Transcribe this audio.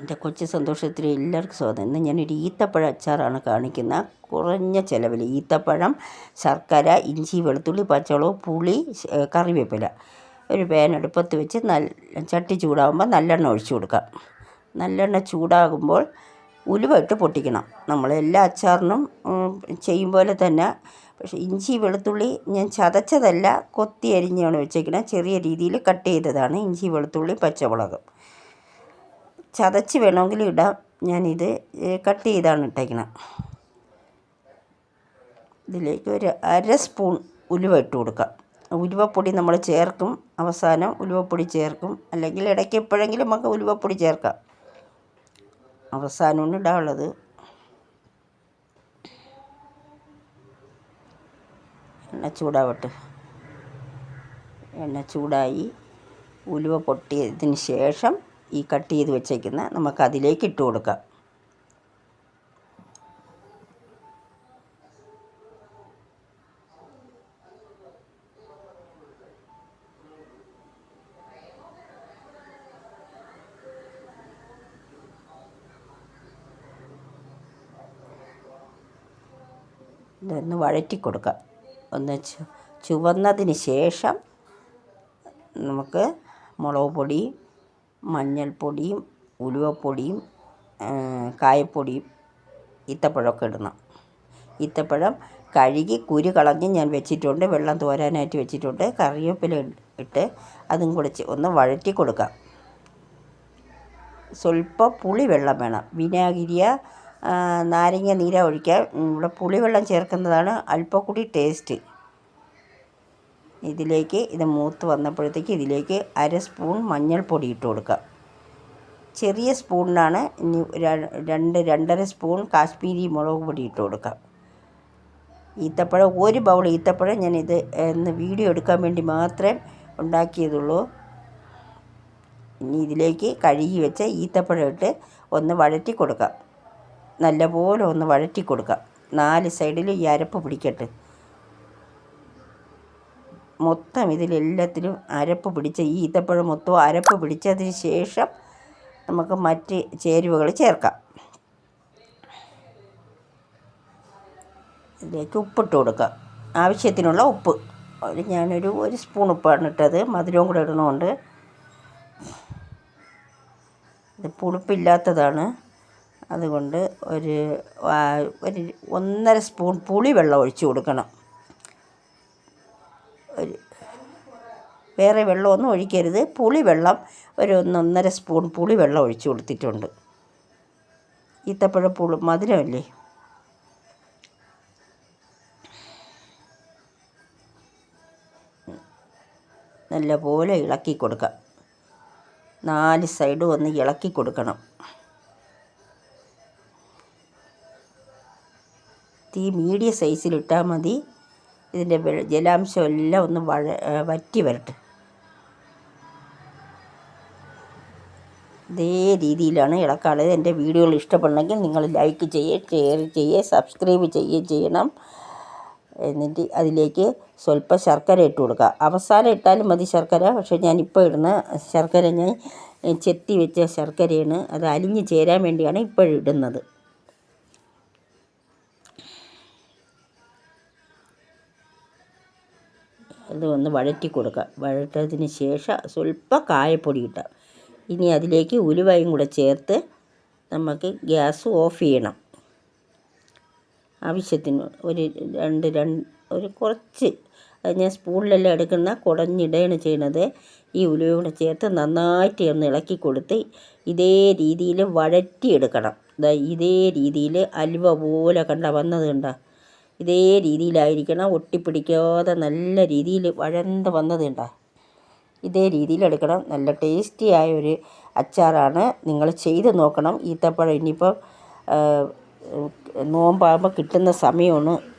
എന്റെ കൊച്ചു സന്തോഷത്തിൽ എല്ലാവർക്കും സ്വാഗതം. ഇന്ന് ഞാനൊരു ഈത്തപ്പഴ അച്ചാറാണ് കാണിക്കുന്ന. കുറഞ്ഞ ചിലവിൽ ഈത്തപ്പഴം ശർക്കര ഇഞ്ചി വെളുത്തുള്ളി പച്ചമുളക് പുളി കറിവേപ്പില. ഒരു പാൻ അടുപ്പത്ത് വെച്ച് നല്ല ചട്ടി ചൂടാകുമ്പോൾ നല്ലെണ്ണ ഒഴിച്ചു കൊടുക്കാം. നല്ലെണ്ണ ചൂടാകുമ്പോൾ ഉലുവ ഇട്ട് പൊട്ടിക്കണം. നമ്മൾ എല്ലാ അച്ചാറിനും ചെയ്യും പോലെ തന്നെ. പക്ഷേ ഇഞ്ചി വെളുത്തുള്ളി ഞാൻ ചതച്ചതല്ല കൊത്തി അരിഞ്ഞാണ് വെച്ചേക്കുന്നത് ചെറിയ രീതിയിൽ കട്ട് ചെയ്തതാണ് ഇഞ്ചി വെളുത്തുള്ളി പച്ചമുളക്. ചതച്ച് വേണമെങ്കിൽ ഇടാം. ഞാനിത് കട്ട് ചെയ്താണ് ഇട്ടേക്കുന്നത് ഇതിലേക്ക് ഒരു അര സ്പൂൺ ഉലുവ ഇട്ട് കൊടുക്കാം. ഉലുവപ്പൊടി നമ്മൾ ചേർക്കും. അവസാനം ഉലുവപ്പൊടി ചേർക്കും. അല്ലെങ്കിൽ ഇടയ്ക്ക് എപ്പോഴെങ്കിലും നമുക്ക് ഉലുവപ്പൊടി ചേർക്കാം. അവസാനമാണ് ഇടാനുള്ളത്. എണ്ണ ചൂടാവട്ടെ. എണ്ണ ചൂടായി. ഉലുവ പൊട്ടിയതിന് ശേഷം ഈ കട്ട് ചെയ്ത് വെച്ചേക്കുന്ന നമുക്ക് അതിലേക്ക് ഇട്ട് കൊടുക്കാം. ഇതൊന്ന് വഴറ്റി കൊടുക്കാം. ഒന്ന് ചുവന്നതിന് ശേഷം നമുക്ക് മുളക് പൊടിയും മഞ്ഞൾപ്പൊടിയും ഉലുവപ്പൊടിയും കായപ്പൊടിയും ഈത്തപ്പഴമൊക്കെ ഇടണം. ഈത്തപ്പഴം കഴുകി കുരു കളഞ്ഞ് ഞാൻ വെച്ചിട്ടുണ്ട്. വെള്ളം തോരാനായിട്ട് വെച്ചിട്ടുണ്ട്. കറിവേപ്പില ഇട്ട് അതും കൂടെ ഒന്ന് വഴറ്റി കൊടുക്കാം. സ്വല്പം പുളി വെള്ളം വേണം. വിനാഗിരിയ നാരങ്ങ നീര ഒഴിക്കാൻ ഇവിടെ പുളിവെള്ളം ചേർക്കുന്നതാണ് അല്പം കൂടി ടേസ്റ്റ്. ഇതിലേക്ക് ഇത് മൂത്ത് വന്നപ്പോഴത്തേക്ക് ഇതിലേക്ക് അര സ്പൂൺ മഞ്ഞൾപ്പൊടി ഇട്ട് കൊടുക്കുക. ചെറിയ സ്പൂണിനാണ് ഇനി രണ്ട് രണ്ടര സ്പൂൺ കാശ്മീരി മുളക് പൊടി ഇട്ട് കൊടുക്കുക. ഈത്തപ്പഴം ഒരു ബൗൾ ഈത്തപ്പഴം ഞാൻ ഇത് ഇന്ന് വീഡിയോ എടുക്കാൻ വേണ്ടി മാത്രമേ ഉണ്ടാക്കിയതുള്ളൂ. ഇനി ഇതിലേക്ക് കഴുകി വെച്ച ഈത്തപ്പഴം ഇട്ട് ഒന്ന് വഴറ്റി കൊടുക്കാം നല്ലപോലെ ഒന്ന് വഴറ്റി കൊടുക്കാം നാല് സൈഡിൽ ഈ അരപ്പ് പിടിക്കട്ടെ. മൊത്തം ഇതിലെല്ലാത്തിലും അരപ്പ് പിടിച്ച ഈ ഈത്തപ്പഴം മൊത്തം അരപ്പ് പിടിച്ചതിന് ശേഷം നമുക്ക് മറ്റ് ചേരുവകൾ ചേർക്കാം. ഇതിലേക്ക് ഉപ്പിട്ട് കൊടുക്കാം. ആവശ്യത്തിനുള്ള ഉപ്പ്. ഒരു ഞാനൊരു ഒരു സ്പൂൺ ഉപ്പാണ് ഇട്ടത്. മധുരവും കൂടെ ഇടണമുണ്ട് ഇത് പുളിപ്പില്ലാത്തതാണ്. അതുകൊണ്ട് ഒരു ഒരു ഒന്നര സ്പൂൺ പുളി വെള്ളം ഒഴിച്ച് കൊടുക്കണം. വേറെ വെള്ളമൊന്നും ഒഴിക്കരുത്. പുളി വെള്ളം ഒരു ഒന്നൊന്നര സ്പൂൺ പുളി വെള്ളം ഒഴിച്ച് കൊടുത്തിട്ടുണ്ട്. ഈത്തപ്പഴ പുളി മധുരമല്ലേ? നല്ലപോലെ ഇളക്കി കൊടുക്കാം. നാല് സൈഡും ഒന്ന് ഇളക്കി കൊടുക്കണം. തീ മീഡിയം സൈസിലിട്ടാൽ മതി. ഇതിന്റെ ജലാംശം എല്ലാം ഒന്ന് വഴ വറ്റി വരട്ടെ. ഇതേ രീതിയിലാണ് ഇടക്കാലത്ത് എന്റെ വീഡിയോകൾ ഇഷ്ടപ്പെടണമെങ്കിൽ നിങ്ങൾ ലൈക്ക് ചെയ്യുക ഷെയർ ചെയ്യുക സബ്സ്ക്രൈബ് ചെയ്യുകയും ചെയ്യണം. എന്നിട്ട് അതിലേക്ക് സ്വല്പം ശർക്കര ഇട്ട് കൊടുക്കുക. അവസാനം ഇട്ടാലും മതി ശർക്കര. പക്ഷേ ഞാനിപ്പോൾ ഇടുന്ന ശർക്കര ഞാൻ ചെത്തി വെച്ച ശർക്കരയാണ്. അത് അലിഞ്ഞ് ചേരാൻ വേണ്ടിയാണ് ഇപ്പോഴിടുന്നത് അത് ഒന്ന് വഴറ്റി കൊടുക്കുക. വഴറ്റതിന് ശേഷം സ്വല്പം കായപ്പൊടി ഇട്ടാൽ ഇനി അതിലേക്ക് ഉലുവയും കൂടെ ചേർത്ത് നമുക്ക് ഗ്യാസ് ഓഫ് ചെയ്യണം. ആവശ്യത്തിന് ഒരു രണ്ട് രണ്ട് ഒരു കുറച്ച് അത് ഞാൻ സ്പൂണിലെല്ലാം എടുക്കുന്ന കുടഞ്ഞിടുകയാണ് ചെയ്യണത്. ഈ ഉലുവ കൂടെ ചേർത്ത് നന്നായിട്ട് ഒന്ന് ഇളക്കി കൊടുത്ത് ഇതേ രീതിയിൽ വഴറ്റിയെടുക്കണം. ഇതേ രീതിയിൽ അലുവ പോലെ കണ്ട വന്നത് കണ്ട. ഇതേ രീതിയിലായിരിക്കണം ഒട്ടിപ്പിടിക്കാതെ നല്ല രീതിയിൽ വഴന്ത് വന്നത് കണ്ട. ഇതേ രീതിയിൽ എടുക്കണം. നല്ല ടേസ്റ്റി ആയ ഒരു അച്ചാറാണ്. നിങ്ങൾ ചെയ്ത് നോക്കണം. ഈത്തപ്പഴം ഇനിയിപ്പം നോമ്പാകുമ്പോൾ കിട്ടുന്ന സമയമാണ്.